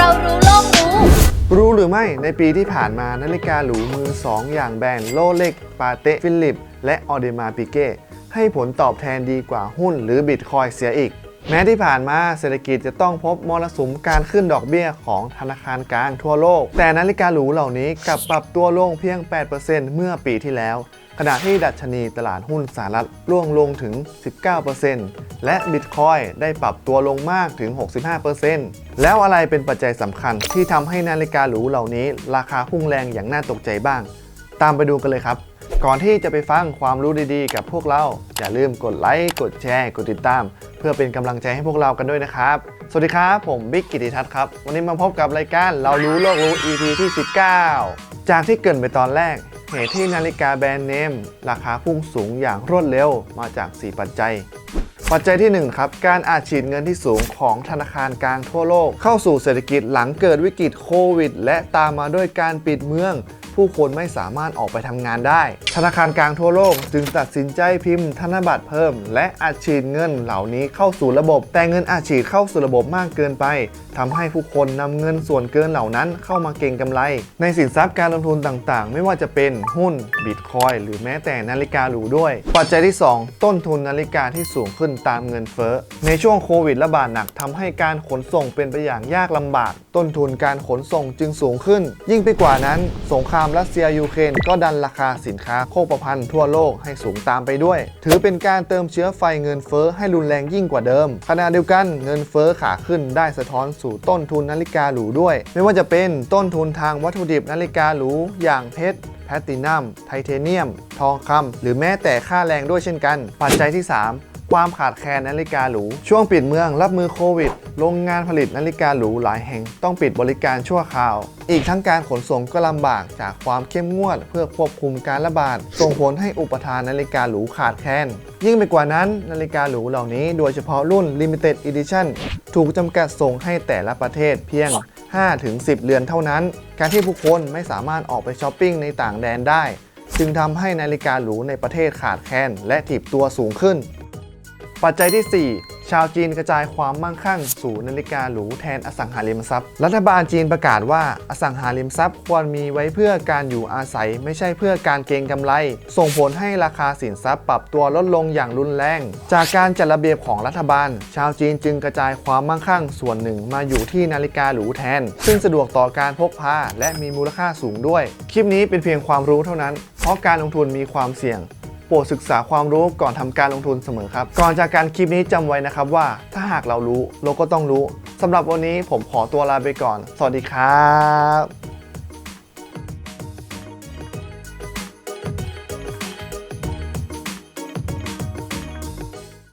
เรารู้โลกรู้ รู้หรือไม่ในปีที่ผ่านมานาฬิกาหรูมือ 2 อย่างแบรนด์โลเล็กปาเต้ฟิลิป และออเดมาปิเก้ให้ผลตอบแทนดีกว่าหุ้นหรือบิตคอยเสียอีก แม้ที่ผ่านมาเศรษฐกิจจะต้องพบมรสุมการขึ้นดอกเบี้ยของธนาคารกลางทั่วโลก แต่นาฬิกาหรูเหล่านี้กลับปรับตัวลงเพียง 8%เมื่อปีที่แล้ว ขณะที่ดัชนีตลาดหุ้นสหรัฐร่วงลงถึง 19% และบิตคอยได้ปรับตัวลงมากถึง 65%แล้วอะไรเป็นปัจจัยสำคัญที่ทำให้นาฬิกาหรูเหล่านี้ ราคาพุ่งแรงอย่างน่าตกใจบ้าง ตามไปดูกันเลยครับ ก่อนที่จะไปฟังความรู้ดีๆ กับพวกเรา อย่าลืมกดไลค์กดแชร์ กดติดตาม เพื่อเป็นกำลังใจให้พวกเรากันด้วยนะครับ สวัสดีครับ ผมบิ๊กกิติทัศน์ครับ วันนี้มาพบกับรายการเรารู้โลกรู้ EP ที่ 19 จากที่เกินไปตอนแรกเหตุที่นาฬิกาแบรนด์เนม ราคาพุ่งสูงอย่างรวดเร็วมาจาก 4 ปัจจัย ปัจจัยที่ 1 ครับ การอาจฉีดเงินที่สูงของธนาคารกลางทั่วโลก เข้าสู่เศรษฐกิจหลังเกิดวิกฤตโควิด และตามมาด้วยการปิดเมือง ผู้คนไม่สามารถออกไปทำงานได้ ธนาคารกลางทั่วโลกจึงตัดสินใจพิมพ์ธนบัตรเพิ่ม และอัดฉีดเงินเหล่านี้เข้าสู่ระบบ แต่เงินอัดฉีดเข้าสู่ระบบมากเกินไปทำให้ผู้คนนำเงินส่วนเกินเหล่านั้นเข้ามาเก็งกำไร ในสินทรัพย์การลงทุนต่างๆ ไม่ว่าจะเป็นหุ้นบิตคอยหรือแม้แต่นาฬิกาหรูด้วย ปัจจัยที่ 2 ต้นทุนนาฬิกาที่สูงขึ้นตามเงินเฟ้อ ในช่วงโควิดระบาดหนักทำให้การขนส่งเป็นไปอย่างยากลำบาก ต้นทุนการขนส่งจึงสูงขึ้น ยิ่งไปกว่านั้น สงครามรัสเซียยูเครนก็ดันราคาสินค้าโภคภัณฑ์ทั่วโลกให้สูงตามไปด้วย ถือเป็นการเติมเชื้อไฟเงินเฟ้อให้รุนแรงยิ่งกว่าเดิม ขณะเดียวกันเงินเฟ้อขาขึ้นได้สะท้อนสู่ต้นทุนนาฬิกาหรูด้วย ไม่ว่าจะเป็นต้นทุนทางวัตถุดิบนาฬิกาหรูอย่างเพชรแพลตตินัม ไทเทเนียม ทองคำหรือแม้แต่ค่าแรงด้วยเช่นกัน ปัจจัยที่ 3 ความขาดแคลนนาฬิกาหรู ช่วงปิดเมืองรับมือโควิด โรงงานผลิตนาฬิกาหรูหลายแห่งต้องปิดบริการชั่วคราว อีกทั้งการขนส่งก็ลำบากจากความเข้มงวด เพื่อควบคุมการระบาด ส่งผลให้อุปทานนาฬิกาหรูขาดแคลน ยิ่งไปกว่านั้น นาฬิกาหรูเหล่านี้โดยเฉพาะรุ่น Limited Edition ถูกจำกัดส่งให้แต่ละประเทศเพียง 5-10เรือนเท่านั้น การที่ผู้คนไม่สามารถออกไปช้อปปิ้งในต่างแดนได้ จึงทำให้นาฬิกาหรูในประเทศขาดแคลนและถีบตัวสูงขึ้น ปัจจัยที่ 4 ชาวจีนกระจายความมั่งคั่ง สู่นาฬิกาหรูแทนอสังหาริมทรัพย์ รัฐบาลจีนประกาศว่าอสังหาริมทรัพย์ควรมีไว้เพื่อการอยู่อาศัย ไม่ใช่เพื่อการเก็งกำไร ส่งผลให้ราคาสินทรัพย์ปรับตัวลดลงอย่างรุนแรง จากการจัดระเบียบของรัฐบาล ชาวจีนจึงกระจายความมั่งคั่งส่วนหนึ่งมาอยู่ที่นาฬิกาหรูแทน ซึ่งสะดวกต่อการพกพาและมีมูลค่าสูงด้วย คลิปนี้เป็นเพียงความรู้เท่านั้น เพราะการลงทุนมีความเสี่ยง ปรดศึกษาความรู้ก่อนทำการลงทุนเสมอครับ ก่อนจากการคลิปนี้จำไว้นะครับว่าถ้าหากเรารู้เราก็ต้องรู้สำหรับวันนี้ผมขอตัวลาไปก่อน สวัสดีครับ